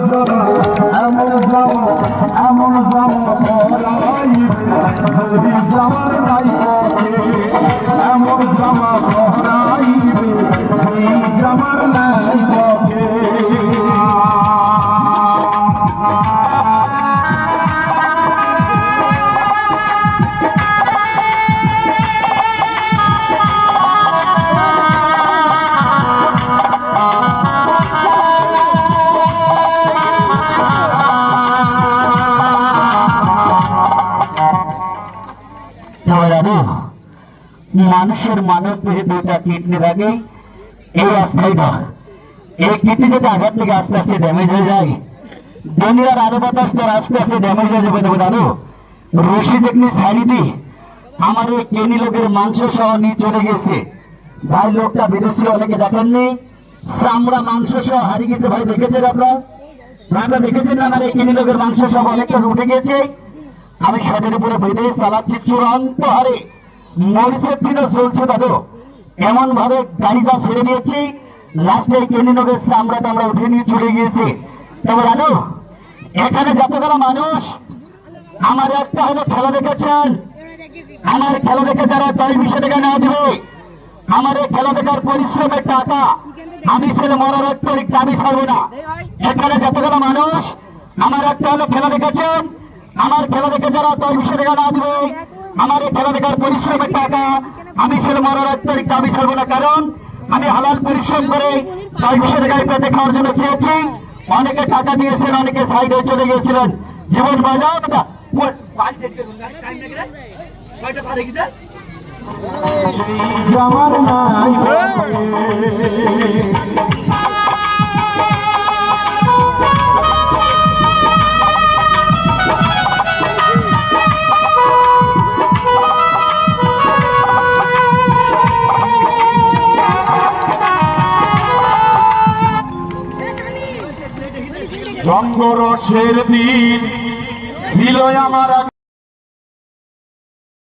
জামা এমন মানুষের মানব দেহে দুটা কিডনি থাকে এই রাস্তাটা এই কিডনি যদি আঘাত থেকে আস্তে আস্তে ড্যামেজ হয়ে যায়, দুনিয়ার আরও বাতাস তো আস্তে আস্তে ড্যামেজ হয়ে যাবে দেবো দাদু রশি যেমনি ছাড়ি দি, আমার এই কেনি লোকের মাংস সহ নিয়ে চলে গেছে। ভাই, লোকটা বিদেশি, অনেকে দেখেননি? চামড়া মাংস সহ হারিয়ে গেছে, ভাই, দেখেছেন আপনার? আপনারা দেখেছেন আমার এই কেনি লোকের মাংস সহ অনেকটা উঠে গেছে? আমি শটের উপরে বেঁধে চালাচ্ছি, চূড়ান্ত হারে। দিনও চলছে দাদু এমন ভাবে গাড়ি যা ছেড়ে দিয়েছি লাস্টে কেলিনগের চামড়াটা আমরা উঠে নিয়ে চলে গিয়েছি। তবে দাদু এখানে যতগুলো মানুষ, আমার একটা হলো খেলা দেখেছেন। আমার খেলা দেখে যারা দশ বিশ টাকা না দিবে, আমার এই খেলা দেখার পরিশ্রমের টাকা আমি ছেলে মরার এক তারিখ দাবি ছাড়বো না। এখানে যতগুলো মানুষ, আমার একটা হলো খেলা দেখেছেন। আমার খেলা দেখে যারা দশ বিশ টাকা না দিবে আমার এই খেলা দেখার পরিশ্রমের টাকা আমি ছেলে মরার এক তারিখ দাবি ছাড়বো না। কারণ আমি হালাল পরিশ্রম করে দশ বিশ টাকায় পেটে খাওয়ার জন্য চেয়েছি। অনেকে টাকা দিয়েছেন অনেকে সাইডে চলে গিয়েছিলেন। জীবন বাজাও না জামার নাই রঙ্গরসের দিন ছিল আমার